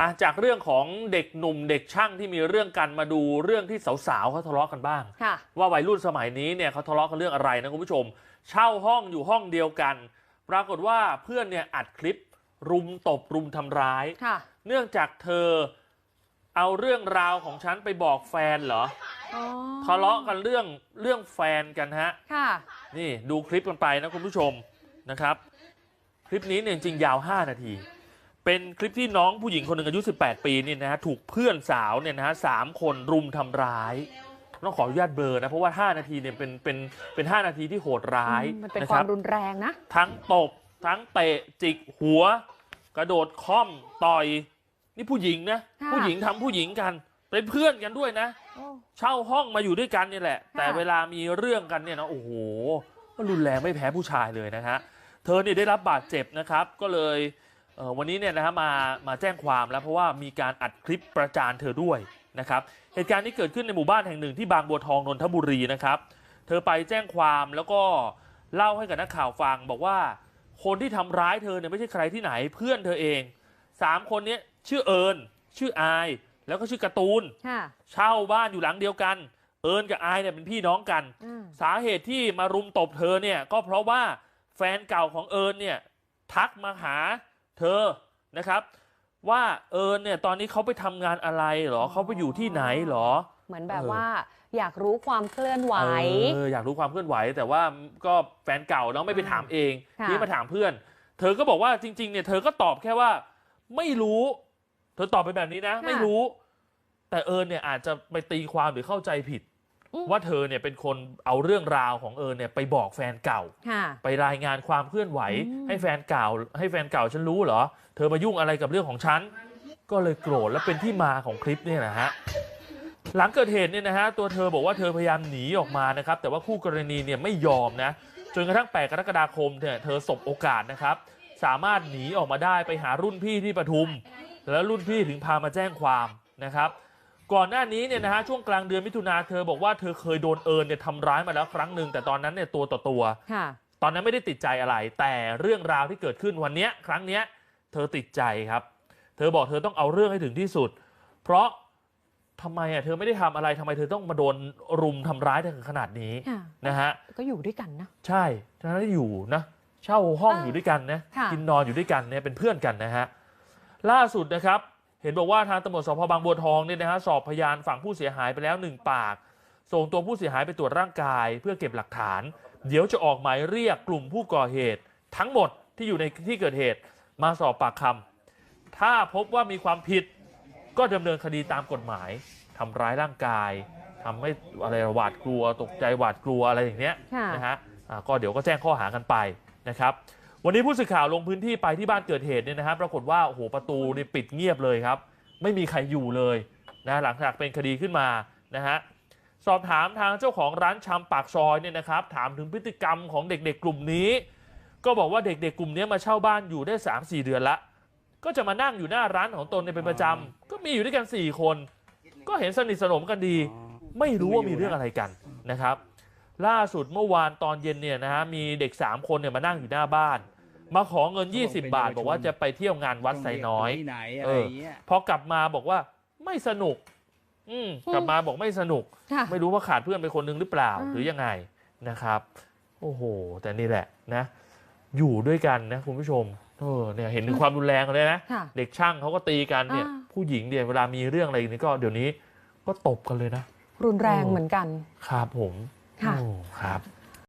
อะจากเรื่องของเด็กหนุ่มเด็กช่างที่มีเรื่องกันมาดูเรื่องที่สาวๆเขาทะเลาะกันบ้างค่ะว่าวัยรุ่นสมัยนี้เนี่ยเขาทะเลาะกันเรื่องอะไรนะคุณผู้ชม เช่าห้องอยู่ห้องเดียวกัน ปรากฏว่าเพื่อนเนี่ยอัดคลิป รุมตบรุมทำร้ายค่ะเนื่องจากเธอเอาเรื่องราวของฉันไปบอกแฟนเหรออ๋อทะเลาะกันเรื่องเรื่องแฟนกันฮะค่ะนี่ดูคลิปกันไปนะคุณผู้ชมนะครับ คลิปนี้เนี่ยจริงๆยาว 5 นาที เป็นคลิปที่น้องผู้หญิงคนหนึ่งอายุ 18 ปีนี่นะฮะถูกเพื่อนสาวเนี่ยนะฮะสามคนรุมทำร้ายต้องขออนุญาตเบลอนะเพราะว่า 5 นาทีเนี่ยเป็นเป็นเป็น5นาทีที่โหดร้ายมันเป็นนะคควารัมบรุนแรงนะ ทั้งตบ ทั้งเตะจิกหัว กระโดดค่อมต่อย นี่ผู้หญิงนะค่ะผู้หญิงทำผู้หญิงกันเป็นเพื่อนกันด้วยนะโอ้เช่าห้องมาอยู่ด้วยกันนี่แหละค่ะแต่เวลามีเรื่องกันเนี่ยนะโอ้โหก็รุนแรงไม่แพ้ผู้ชายเลยนะฮะเธอเนี่ยได้รับบาดเจ็บนะครับ ก็เลยเอ่อ วันนี้เนี่ยนะฮะมามาแจ้งความแล้วเพราะว่ามีการอัดคลิปประจานเธอด้วยนะครับเหตุการณ์นี้เกิดขึ้นในหมู่บ้านแห่งหนึ่งที่บางบัวทองนนทบุรีนะครับ เธอไปแจ้งความแล้วก็เล่าให้กับนักข่าวฟัง บอกว่าคนที่ทำร้ายเธอเนี่ยไม่ใช่ใครที่ไหนเพื่อนเธอเองสามคนเนี้ชื่อเอิญชื่ออาย แล้วก็ชื่อการ์ตูนค่ะเช่าบ้านอยู่หลังเดียวกัน เอิญกับอายเนี่ยเป็นพี่น้องกันอืมสาเหตุที่มารุมตบเธอเนี่ยก็เพราะว่าแฟนเก่าของเอิญเนี่ยทักมาหา เธอนะครับ ว่าเอิญเนี่ยตอนนี้เขาไปทำงานอะไรเหรอเขาไปอยู่ที่ไหนเหรอ เหมือนแบบเออว่าอยากรู้ความเคลื่อนไหว เอออยากรู้ความเคลื่อนไหว แต่ว่าก็แฟนเก่าเนาะไม่ไปถามเองค่ะ ที่มาถามเพื่อน เธอก็บอกว่าจริง ๆ เนี่ยเธอก็ตอบแค่ว่า ไม่รู้ เธอตอบไปแบบนี้นะ ไม่รู้ แต่เอิญเนี่ยอาจจะไปตีความหรือเข้าใจผิดอืม ว่าเธอเนี่ยเป็นคนเอาเรื่องราวของเอิญเนี่ยไปบอกแฟนเก่าค่ะไปรายงานความเคลื่อนไหวอืมให้แฟนเก่า ให้แฟนเก่าฉันรู้เหรอ เธอมายุ่งอะไรกับเรื่องของฉัน ก็เลยโกรธและเป็นที่มาของคลิปเนี่ยนะฮะหลังเกิดเหตุเนี่ยนะฮะตัวเธอบอกว่าเธอพยายามหนีออกมานะครับ แต่ว่าคู่กรณีเนี่ยไม่ยอมนะจนกระทั่ง 8 กรกฎาคมเนี่ยเธอสบโอกาสนะครับ สามารถหนีออกมาได้ไปหารุ่นพี่ที่ปทุม แล้วรุ่นพี่ถึงพามาแจ้งความนะครับ ก่อนหน้านี้เนี่ยนะฮะช่วงกลางเดือนมิถุนาเธอบอกว่าเธอเคยโดนเอิญเนี่ยทำร้ายมาแล้วครั้งหนึ่งแต่ตอนนั้นเนี่ยตัวต่อตัว ค่ะ ตอนนั้นไม่ได้ติดใจอะไร แต่เรื่องราวที่เกิดขึ้นวันเนี้ยครั้งเนี้ยเธอติดใจครับ เธอบอกเธอต้องเอาเรื่องให้ถึงที่สุด เพราะทำไมอะเธอไม่ได้ทำอะไรทำไมเธอต้องมาโดนรุมทำร้ายถึงขนาดนี้ค่ะ นะฮะ ก็อยู่ด้วยกันนะ ใช่ทั้งนั้นอยู่นะ เช่าห้องอ่าอยู่ด้วยกันนะ ค่ะ กินนอนอยู่ด้วยกันเนี่ยเป็นเพื่อนกันนะฮะ ล่าสุดนะครับ เห็นบอกว่าทางตำรวจสพบางบัวทองเนี่ยนะฮะสอบพยานฝั่งผู้เสียหายไปแล้วหนึ่งปาก ส่งตัวผู้เสียหายไปตรวจร่างกาย เพื่อเก็บหลักฐาน เดี๋ยวจะออกหมายเรียกกลุ่มผู้ก่อเหตุ ทั้งหมดที่อยู่ในที่เกิดเหตุมาสอบปากคำถ้าพบว่ามีความผิดก็ดำเนินคดีตามกฎหมายทำร้ายร่างกายทำให้อะไรหวาดกลัว ตกใจหวาดกลัวอะไรอย่างเนี้ยค่ะนะฮะอ่าก็เดี๋ยวก็แจ้งข้อหากันไปนะครับ วันนี้ผู้สื่อข่าวลงพื้นที่ไปที่บ้านเกิดเหตุเนี่ยนะฮะปรากฏว่าโอ้โหประตูนี่ปิดเงียบเลยครับ ไม่มีใครอยู่เลยนะหลังจากเป็นคดีขึ้นมานะฮะสอบถามทางเจ้าของร้านชำปากซอยเนี่ยนะครับ ถามถึงพฤติกรรมของเด็กๆกลุ่มนี้ ก็บอกว่าเด็กๆกลุ่มนี้มาเช่าบ้านอยู่ได้ 3-4 เดือนละ ก็จะมานั่งอยู่หน้าร้านของตนเนี่ยเป็นประจำก็มีอยู่ด้วยกัน 4 คน ก็เห็นสนิทสนมกันดี ไม่รู้ว่ามีเรื่องอะไรกันนะครับ ล่าสุดเมื่อวานตอนเย็นเนี่ยนะฮะมีเด็ก 3 คนเนี่ยมานั่งอยู่หน้าบ้าน มาขอเงิน 20 บาท บอกว่าจะไปเที่ยวงานวัดไซน้อยที่ไหนอะไรอย่างเงี้ยพอกลับมาบอกว่าไม่สนุก อืมกลับมาบอกไม่สนุกค่ะไม่รู้ว่าขาดเพื่อนไปคนนึงหรือเปล่าอืมหรือยังไงนะครับ โอ้โห แต่นี่แหละนะ อยู่ด้วยกันนะคุณผู้ชมเออเนี่ยเห็นถึงความรุนแรงเลยนะค่ะเด็กช่างเขาก็ตีกันเนี่ยอ่าผู้หญิงเนี่ยเวลามีเรื่องอะไรนี่ก็เดี๋ยวนี้ก็ตบกันเลยนะ รุนแรงโอ้เหมือนกัน ครับผม ค่ะโอ้ครับ